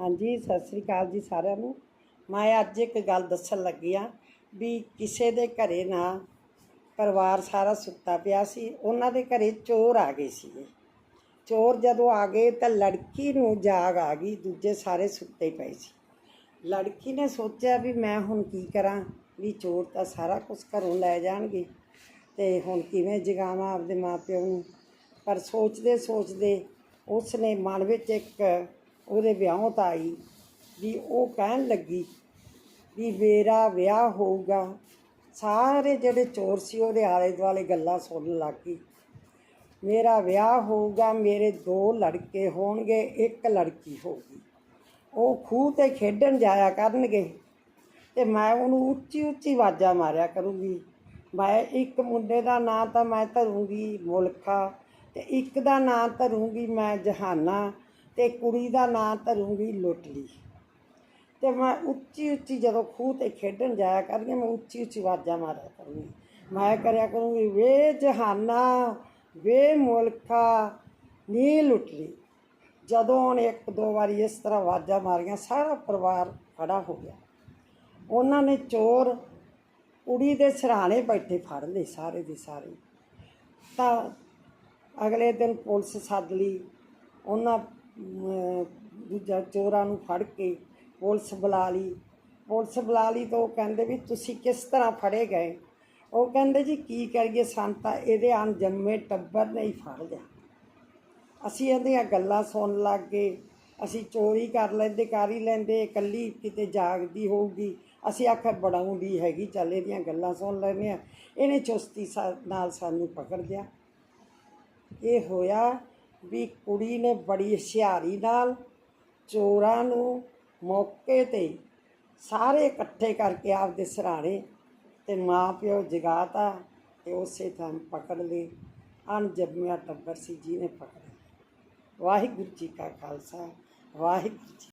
ਹਾਂਜੀ, ਸਤਿ ਸ੍ਰੀ ਅਕਾਲ ਜੀ ਸਾਰਿਆਂ ਨੂੰ। ਮੈਂ ਅੱਜ ਇੱਕ ਗੱਲ ਦੱਸਣ ਲੱਗੀ ਆ ਵੀ ਕਿਸੇ ਦੇ ਘਰੇ ਨਾ ਪਰਿਵਾਰ ਸਾਰਾ ਸੁੱਤਾ ਪਿਆ ਸੀ, ਉਹਨਾਂ ਦੇ ਘਰੇ ਚੋਰ ਆ ਗਏ ਸੀਗੇ। ਚੋਰ ਜਦੋਂ ਆ ਗਏ ਤਾਂ ਲੜਕੀ ਨੂੰ ਜਾਗ ਆ ਗਈ, ਦੂਜੇ ਸਾਰੇ ਸੁੱਤੇ ਪਏ ਸੀ। ਲੜਕੀ ਨੇ ਸੋਚਿਆ ਵੀ ਮੈਂ ਹੁਣ ਕੀ ਕਰਾਂ, ਵੀ ਚੋਰ ਤਾਂ ਸਾਰਾ ਕੁਝ ਘਰੋਂ ਲੈ ਜਾਣਗੇ ਤੇ ਹੁਣ ਕਿਵੇਂ ਜਗਾਵਾਂ ਆਪਦੇ ਮਾਪਿਆਂ ਨੂੰ। ਪਰ ਸੋਚਦੇ ਸੋਚਦੇ ਉਸ ਨੇ ਮਨ ਵਿੱਚ ਇੱਕ ਉਹਦੇ ਵਿਆਹ ਤਾਂ ਆਈ ਵੀ ਉਹ ਕਹਿਣ ਲੱਗੀ ਵੀ ਮੇਰਾ ਵਿਆਹ ਹੋਊਗਾ। ਸਾਰੇ ਜਿਹੜੇ ਚੋਰ ਸੀ ਉਹਦੇ ਆਲੇ ਦੁਆਲੇ ਗੱਲਾਂ ਸੁਣਨ ਲੱਗ ਗਈ। ਮੇਰਾ ਵਿਆਹ ਹੋਊਗਾ, ਮੇਰੇ ਦੋ ਲੜਕੇ ਹੋਣਗੇ, ਇੱਕ ਲੜਕੀ ਹੋਊਗੀ। ਉਹ ਖੂਹ ਤੇ ਖੇਡਣ ਜਾਇਆ ਕਰਨਗੇ ਤੇ ਮੈਂ ਉਹਨੂੰ ਉੱਚੀ ਉੱਚੀ ਆਵਾਜ਼ਾਂ ਮਾਰਿਆ ਕਰੂੰਗੀ। ਮੈਂ ਇੱਕ ਮੁੰਡੇ ਦਾ ਨਾਂ ਤਾਂ ਮੈਂ ਧਰੂੰਗੀ ਮੁਲਖਾ ਤੇ ਇੱਕ ਦਾ ਨਾਂ ਧਰੂੰਗੀ ਮੈਂ ਜਹਾਨਾ। ਤੇ ਕੁੜੀ ਦਾ ਨਾਂ ਧਰੂੰਗੀ ਲੁੱਟਲੀ। ਤੇ ਮੈਂ ਉੱਚੀ ਉੱਚੀ ਜਦੋਂ ਖੂਹ ਤੇ ਖੇਡਣ ਜਾਇਆ ਕਰਦੀ ਮੈਂ ਉੱਚੀ ਉੱਚੀ ਆਵਾਜ਼ਾਂ ਮਾਰਿਆ ਕਰੂੰਗੀ। ਮੈਂ ਕਰਿਆ ਕਰੂੰਗੀ, ਵੇ ਜਹਾਨਾ, ਵੇ ਮੁਲਖਾ ਨੀ ਲੁੱਟਲੀ। ਜਦੋਂ ਉਹਨੇ ਇੱਕ ਦੋ ਵਾਰੀ ਇਸ ਤਰ੍ਹਾਂ ਆਵਾਜ਼ਾਂ ਮਾਰੀਆਂ, ਸਾਰਾ ਪਰਿਵਾਰ ਖੜਾ ਹੋ ਗਿਆ। ਉਹਨਾਂ ਨੇ ਚੋਰ ਕੁੜੀ ਦੇ ਸਿਰਹਾਣੇ ਬੈਠੇ ਫੜ ਲਏ ਸਾਰੇ ਦੇ ਸਾਰੇ। ਤਾਂ ਅਗਲੇ ਦਿਨ ਪੁਲਿਸ ਸੱਦ ਲਈ। ਉਹਨਾਂ ਦੂਜਾ ਚੋਰਾਂ ਨੂੰ ਫੜ ਕੇ ਪੁਲਿਸ ਬੁਲਾ ਲਈ। ਪੁਲਿਸ ਬੁਲਾ ਲਈ ਤਾਂ ਉਹ ਕਹਿੰਦੇ ਵੀ ਤੁਸੀਂ ਕਿਸ ਤਰ੍ਹਾਂ ਫੜੇ ਗਏ? ਉਹ ਕਹਿੰਦੇ ਜੀ, ਕੀ ਕਰੀਏ ਸਾਨੂੰ ਇਹਦੇ ਅਣਜੰਮੇ ਟੱਬਰ ਨੇ ਹੀ ਫੜ ਲਿਆ। ਅਸੀਂ ਇਹਦੀਆਂ ਗੱਲਾਂ ਸੁਣਨ ਲੱਗ ਗਏ। ਅਸੀਂ ਚੋਰੀ ਕਰ ਲੈਂਦੇ, ਕਰ ਹੀ ਲੈਂਦੇ, ਇਕੱਲੀ ਕਿਤੇ ਜਾਗਦੀ ਹੋਊਗੀ। ਅਸੀਂ ਆਖਿਆ ਬੜਾਉਂਦੀ ਹੈਗੀ, ਚੱਲ ਇਹਦੀਆਂ ਗੱਲਾਂ ਸੁਣ ਲੈਂਦੇ ਆ ਇਹਨੇ ਚੁਸਤੀ ਸਾ- ਨਾਲ ਸਾਨੂੰ ਪਕੜ ਲਿਆ। ਇਹ ਹੋਇਆ ਵੀ ਕੁੜੀ ਨੇ ਬੜੀ ਹੁਸ਼ਿਆਰੀ ਨਾਲ ਚੋਰਾਂ ਨੂੰ ਮੌਕੇ ਤੇ ਸਾਰੇ ਇਕੱਠੇ ਕਰਕੇ ਆਪਦੇ ਸਰਾਣੇ ਤੇ ਮਾਂ ਪਿਓ ਜਗਾਤਾ ਤੇ ਉਸੇ ਥਾਂ ਪਕੜ ਲਏ। ਅਣਜੰਮਿਆ ਟੱਬਰ ਸੀ ਜਿਹਨੇ ਪਕੜਿਆ ਵਾਹਿਗੁਰੂ ਜੀ ਕਾ ਖਾਲਸਾ, ਵਾਹਿਗੁਰੂ ਜੀ